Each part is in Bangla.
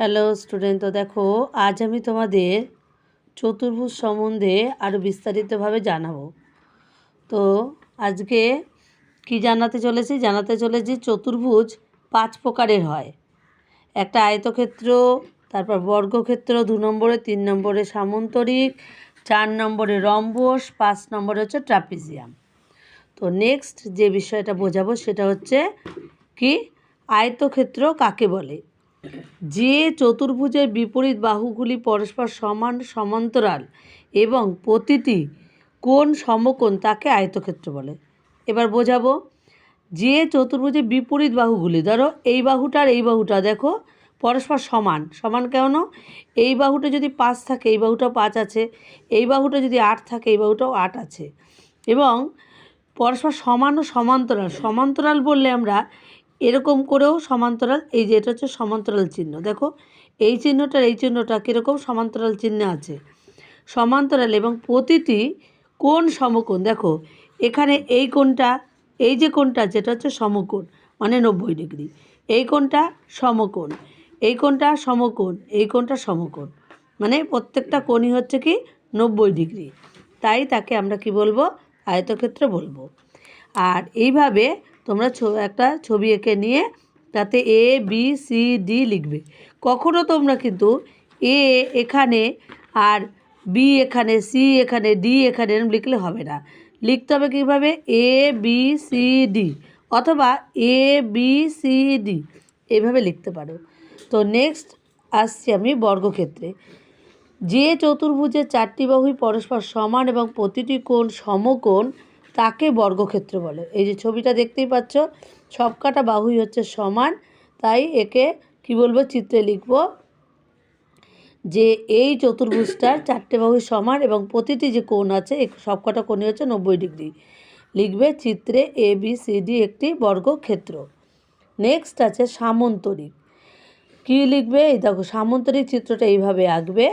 হ্যালো স্টুডেন্ট, তো দেখো আজ আমি তোমাদের চতুর্ভুজ সম্বন্ধে আরও বিস্তারিতভাবে জানাব। তো আজকে কি জানাতে চলেছি? জানাতে চলেছি চতুর্ভুজ পাঁচ প্রকারের হয়। একটা আয়তক্ষেত্র, তারপর বর্গক্ষেত্র, দু নম্বরে তিন নম্বরে সামন্তরিক, চার নম্বরে রম্বস, পাঁচ নম্বরে হচ্ছে ট্রাপিজিয়াম। তো নেক্সট যে বিষয়টা বোঝাবো সেটা হচ্ছে কি? আয়তক্ষেত্র কাকে বলে? যে চতুর্ভুজের বিপরীত বাহুগুলি পরস্পর সমান সমান্তরাল এবং প্রতিটি কোণ সমকোণ তাকে আয়তক্ষেত্র বলে। এবার বোঝাবো, যে চতুর্ভুজের বিপরীত বাহুগুলি, ধরো এই বাহুটার এই বাহুটা দেখো পরস্পর সমান। সমান কেন? এই বাহুটা যদি পাঁচ থাকে, এই বাহুটাও পাঁচ আছে। এই বাহুটা যদি আট থাকে, এই বাহুটাও আট আছে। এবং পরস্পর সমান ও সমান্তরাল। সমান্তরাল বললে আমরা এরকম করেও সমান্তরাল, এই যে এটা হচ্ছে সমান্তরাল চিহ্ন। দেখো, এই চিহ্নটার এই চিহ্নটা কীরকম? সমান্তরাল চিহ্ন আছে। সমান্তরাল এবং প্রতিটি কোন সমকোণ। দেখো, এখানে এই কোণটা, এই যে কোণটা যেটা হচ্ছে সমকোণ মানে নব্বই ডিগ্রি। এই কোণটা সমকোণ, এই কোণটা সমকোণ, এই কোণটা সমকোণ মানে প্রত্যেকটা কোণই হচ্ছে কি নব্বই ডিগ্রি। তাই তাকে আমরা কি বলব? আয়তক্ষেত্র বলব। আর এইভাবে তোমরা একটা ছবি এঁকে নিয়ে তাতে এ বি সি ডি লিখবে। কখনও তোমরা কিন্তু এ এখানে আর বি এখানে সি এখানে ডি এখানে এরম লিখলে হবে না। লিখতে হবে কীভাবে? এ বি সি ডি অথবা এ বি সি ডি এইভাবে লিখতে পারো। তো নেক্সট আসছি আমি বর্গক্ষেত্রে। যে চতুর্ভুজের চারটি বাহুই পরস্পর সমান এবং প্রতিটি কোণ সমকোণ তাকে বর্গক্ষেত্র বলে। এই যে ছবিটা দেখতেই পাচ্ছ, সবকটা বাহুই হচ্ছে সমান। তাই একে কি বলব, চিত্রে লিখব যে এই চতুর্ভুজটার চারটে বাহু সমান এবং প্রতিটি যে কোণ আছে সবকটা কোণই হচ্ছে নব্বই ডিগ্রি। লিখবে চিত্রে এ বি সি ডি একটি বর্গক্ষেত্র। নেক্সট আছে সামন্তরিক কী লিখবে? এই দেখো সামন্তরিক চিত্রটা এইভাবে আঁকবে।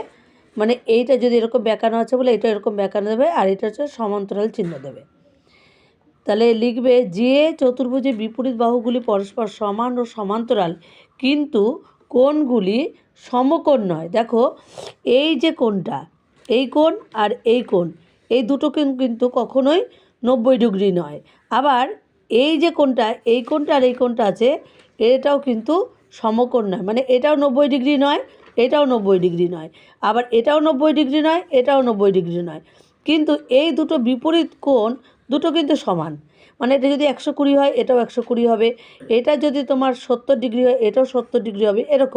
মানে এইটা যদি এরকম বেঁকানো আছে বলে, এটা এরকম বেঁকানো দেবে আর এটা হচ্ছে সমান্তরাল চিহ্ন দেবে। তাহলে লিখবে যে চতুর্ভুজের বিপরীত বাহুগুলি পরস্পর সমান ও সমান্তরাল, কিন্তু কোণগুলি সমকোণ নয়। দেখো, এই যে কোণটা, এই কোণ আর এই কোণ, এই দুটো কিন্তু কখনোই নব্বই ডিগ্রি নয়। আবার এই যে কোণটা, এই কোণটা আর এই কোণটা আছে, এটাও কিন্তু সমকোণ নয়। মানে এটাও নব্বই ডিগ্রি নয়, এটাও নব্বই ডিগ্রি নয়। আবার এটাও নব্বই ডিগ্রি নয়, এটাও নব্বই ডিগ্রি নয়। কিন্তু এই দুটো বিপরীত কোণ দুটো কিন্তু সমান। মানে এটা যদি একশো কুড়ি হয়, এটাও একশো কুড়ি হবে। এটা যদি তোমার সত্তর ডিগ্রি হয়, এটাও সত্তর ডিগ্রি হবে, এরকম।